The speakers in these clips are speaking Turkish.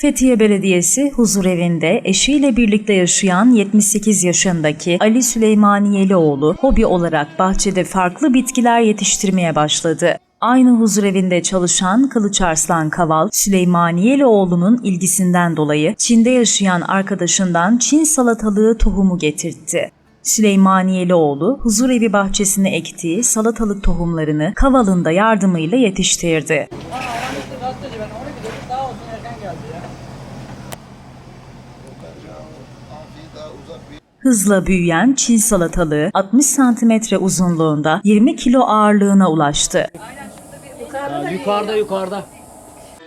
Fethiye Belediyesi huzurevinde eşiyle birlikte yaşayan 78 yaşındaki Ali Süleymaniyelioğlu hobi olarak bahçede farklı bitkiler yetiştirmeye başladı. Aynı huzurevinde çalışan Kılıç Arslan Kaval, Süleymaniyelioğlu'nun ilgisinden dolayı Çin'de yaşayan arkadaşından Çin salatalığı tohumu getirtti. Süleymaniyelioğlu huzurevi bahçesine ektiği salatalık tohumlarını Kaval'ın da yardımıyla yetiştirdi. Hızla büyüyen Çin salatalığı 60 santimetre uzunluğunda 20 kilo ağırlığına ulaştı. Ya yukarıda yukarıda.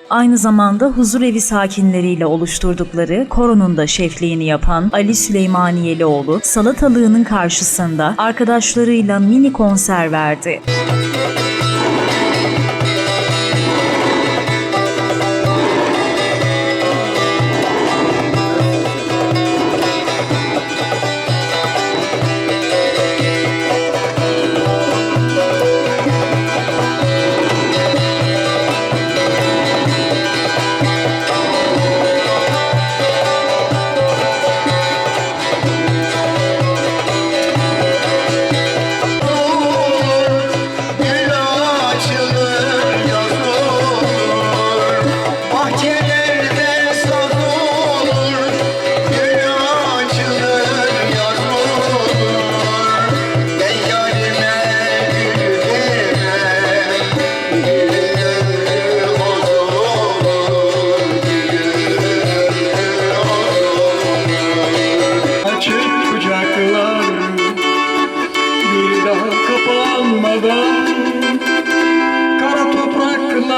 Aynı zamanda huzurevi sakinleriyle oluşturdukları koronun da şefliğini yapan Ali Süleymaniyelioğlu salatalığının karşısında arkadaşlarıyla mini konser verdi. Gül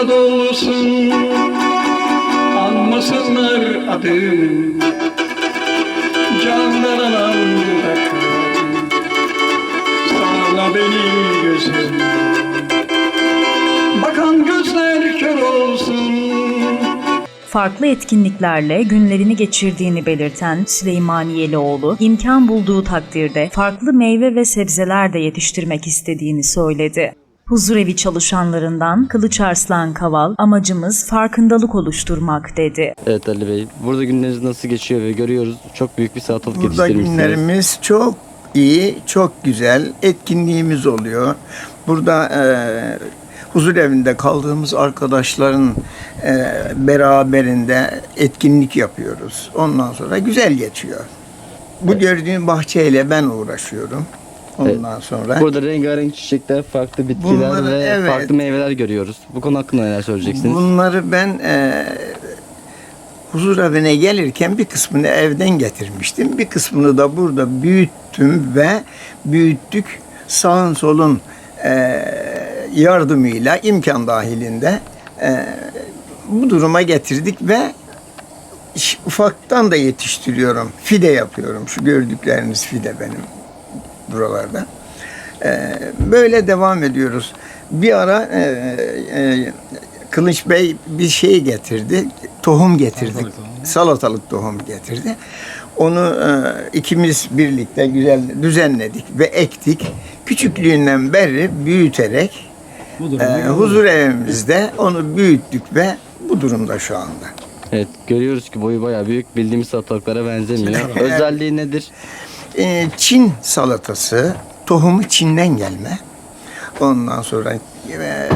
dolsun Anmasınlar adını Candan alan dudaklar Sana benim gözüm. Bakan gözler kör olsun. Farklı etkinliklerle günlerini geçirdiğini belirten Süleymaniyelioğlu, imkan bulduğu takdirde farklı meyve ve sebzeler de yetiştirmek istediğini söyledi. Huzurevi çalışanlarından Kılıç Arslan Kaval, amacımız farkındalık oluşturmak dedi. Evet Ali Bey, burada günleriniz nasıl geçiyor ve görüyoruz çok büyük bir salatalık Burada yetiştirmişsiniz. günlerimiz çok iyi, çok güzel etkinliğimiz oluyor. Burada e, huzur evinde kaldığımız arkadaşların e, beraberinde etkinlik yapıyoruz. Ondan sonra güzel geçiyor. Bu gördüğün bahçeyle ben uğraşıyorum. Ondan sonra Burada rengarenk çiçekler, farklı bitkiler Bunları, ve evet. farklı meyveler görüyoruz. Bu konu hakkında neler söyleyeceksiniz? bunları ben e, huzur evine gelirken bir kısmını evden getirmiştim. Bir kısmını da burada büyüttüm ve büyüttük. Sağın solun e, yardımıyla imkan dahilinde e, bu duruma getirdik ve ufaktan da yetiştiriyorum. Fide yapıyorum. Şu gördükleriniz fide benim buralarda. Ee, böyle devam ediyoruz. Bir ara e, e, Kılıç Bey bir şey getirdi. Tohum getirdik. Salatalık tohum getirdi. Onu e, ikimiz birlikte güzel düzenledik ve ektik. Küçüklüğünden beri büyüterek e, huzur evimizde onu büyüttük ve bu durumda şu anda. Evet, görüyoruz ki boyu bayağı büyük. Bildiğimiz salatalıklara benzemiyor. Özelliği nedir? Ee, Çin salatası, tohumu Çin'den gelme. Ondan sonra e,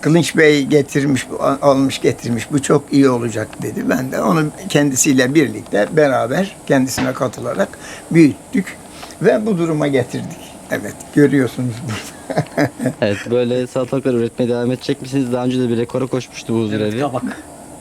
Kılınç Bey getirmiş, almış getirmiş. Bu çok iyi olacak dedi. Ben de onu kendisiyle birlikte beraber kendisine katılarak büyüttük ve bu duruma getirdik. Evet, görüyorsunuz burada. Evet, böyle salatalıklar üretmeye devam edecek misiniz? Daha önce de bir rekora koşmuştu bu huzur evi. kabak.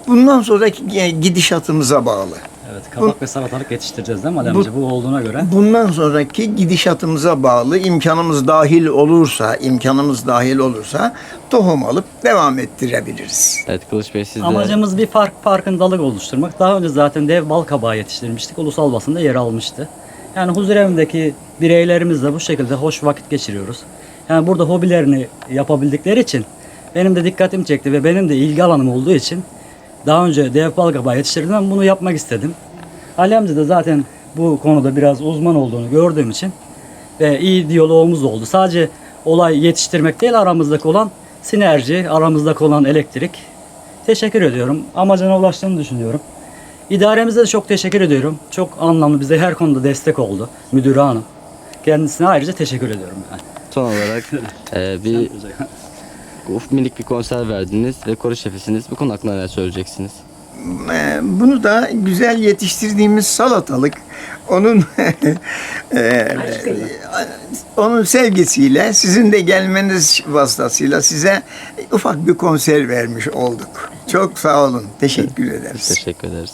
Bundan sonraki gidişatımıza bağlı. Evet kabak ve salatalık yetiştireceğiz değil mi Ali amca? Bu olduğuna göre. Bundan sonraki gidişatımıza bağlı imkanımız dahil olursa, imkanımız dahil olursa tohum alıp devam ettirebiliriz. Evet Kılıç Bey siz de... Amacımız bir fark farkındalık oluşturmak. Daha önce zaten dev bal kabağı yetiştirmiştik. Ulusal basında yer almıştı. Yani huzur evindeki bireylerimizle bu şekilde hoş vakit geçiriyoruz. Yani burada hobilerini yapabildikleri için benim de dikkatimi çekti ve benim de ilgi alanım olduğu için daha önce dev bal kabağı yetiştirdim bunu yapmak istedim. Ali amca da zaten bu konuda biraz uzman olduğunu gördüğüm için ve iyi diyalogumuz oldu. Sadece olay yetiştirmek değil aramızdaki olan sinerji, aramızdaki olan elektrik teşekkür ediyorum. Amacına ulaştığını düşünüyorum. İdaremize de çok teşekkür ediyorum. Çok anlamlı bize her konuda destek oldu. Müdürü hanım. Kendisine ayrıca teşekkür ediyorum. Yani. Son olarak e, bir uf, minik bir konser verdiniz ve koro şefisiniz. Bu konu hakkında neler söyleyeceksiniz? Ee, bunu da güzel yetiştirdiğimiz salatalık onun e, onun sevgisiyle sizin de gelmeniz vasıtasıyla size ufak bir konser vermiş olduk. Çok sağ olun. Teşekkür ederiz. Teşekkür ederiz.